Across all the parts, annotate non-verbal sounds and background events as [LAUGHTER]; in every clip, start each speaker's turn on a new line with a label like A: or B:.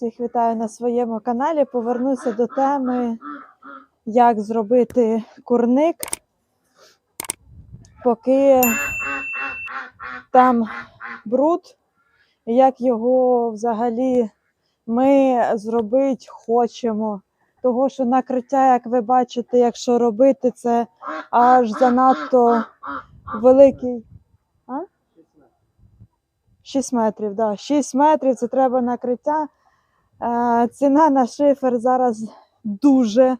A: Всіх вітаю на своєму каналі. Повернуся до теми, як зробити курник, поки там бруд, як його взагалі ми зробити хочемо. Того, що накриття, як ви бачите, якщо робити, це аж занадто великий. А? 6 метрів, да. 6 метрів це треба накриття. Е, ціна на шифер зараз дуже,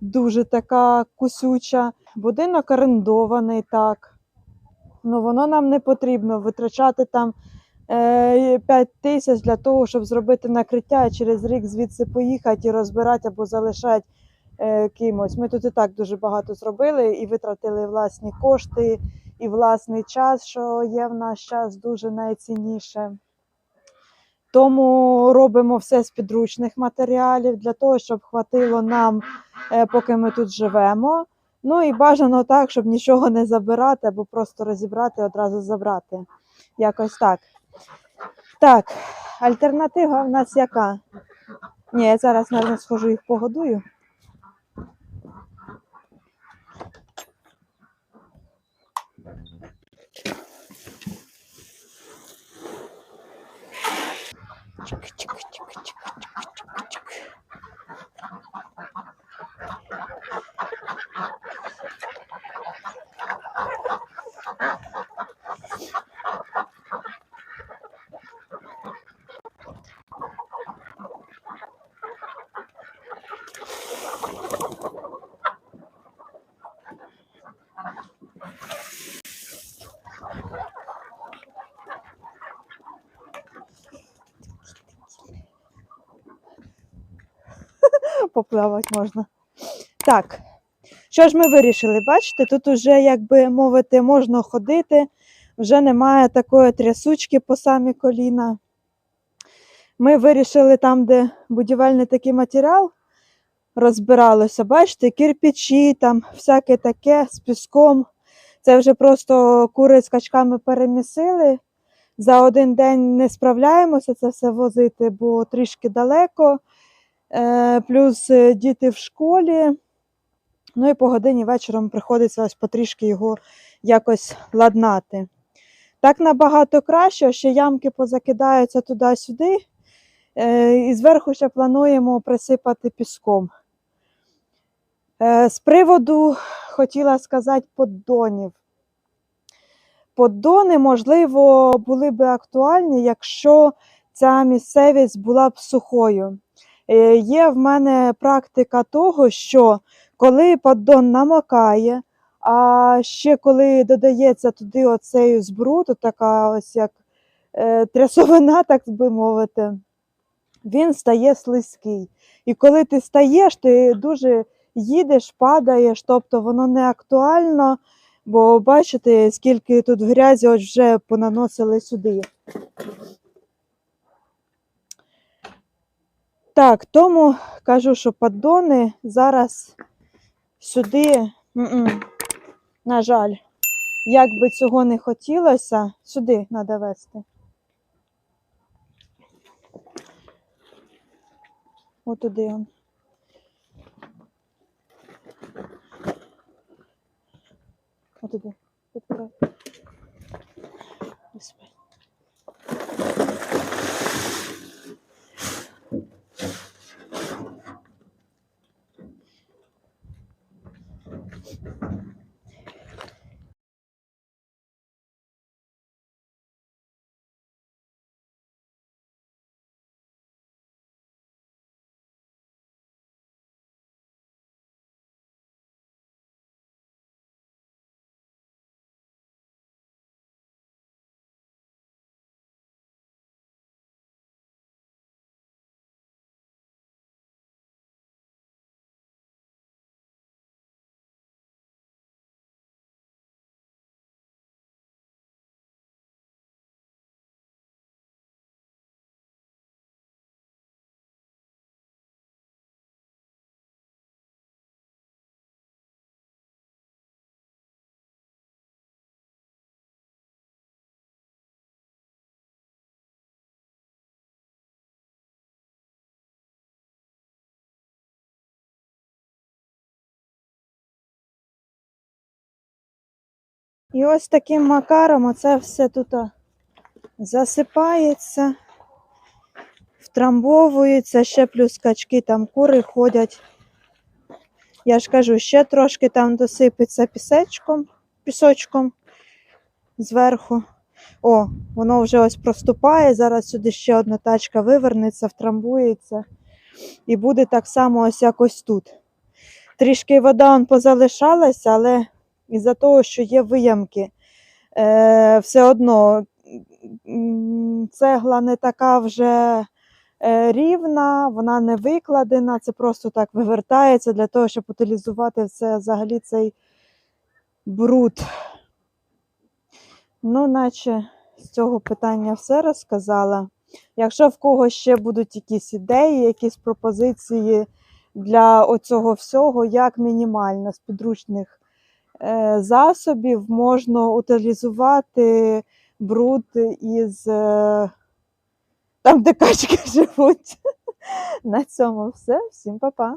A: дуже така кусюча. Будинок орендований так. Ну, воно нам не потрібно витрачати там е, 5 тисяч для того, щоб зробити накриття, і через рік звідси поїхати і розбирати або залишати е, кимось. Ми тут і так дуже багато зробили і витратили власні кошти, і власний час, що є в наш час дуже найцінніше. Тому робимо все з підручних матеріалів для того, щоб хватило нам, е, поки ми тут живемо. Ну і бажано так, щоб нічого не забирати або просто розібрати і одразу забрати. Якось так. Так, альтернатива в нас яка? Ні, я зараз, мабуть, схожу їх погодую. Çünkü поплавати можна. Так, що ж ми вирішили? Бачите, тут уже, як би мовити, можна ходити, вже немає такої трясучки по самі коліна. Ми вирішили там, де будівельний такий матеріал розбиралося, бачите, кирпичі, там всяке таке з піском. Це вже просто кури з качками перемісили. За один день не справляємося це все возити, бо трішки далеко. Е, плюс е, діти в школі. Ну і по годині вечором приходиться ось потрішки його якось ладнати. Так набагато краще, ще ямки позакидаються туди-сюди. Е, І зверху ще плануємо присипати піском. З приводу хотіла сказати поддонів. Поддони, можливо, були б актуальні, якщо ця місцевість була б сухою. Е, Є в мене практика того, що коли поддон намокає, а ще коли додається туди оцей збруд, така ось як е, трясовина, так би мовити, він стає слизький. І коли ти стаєш, ти дуже їдеш, падаєш, тобто воно не актуально, бо бачите, скільки тут грязі ось вже понаносили сюди. Так, тому кажу, що поддони зараз сюди, м-м, на жаль, як би цього не хотілося, сюди треба вести. Отуди он. І ось таким макаром оце все тут засипається, втрамбовується, ще плюс качки, там кури ходять. Я ж кажу, ще трошки там досипеться пісечком, пісочком зверху. О, воно вже ось проступає. Зараз сюди ще одна тачка вивернеться, втрамбується. І буде так само ось якось тут. Трішки вода он позалишалася, але із-за того, що є виямки, е, все одно цегла не така вже е, рівна, вона не викладена, це просто так вивертається для того, щоб утилізувати це, взагалі цей бруд. Ну, наче з цього питання все розказала. Якщо в когось ще будуть якісь ідеї, якісь пропозиції для оцього всього, як мінімально з підручних засобів можна утилізувати бруд із е, там, де качки [LAUGHS] живуть. На цьому все. Всім па-па.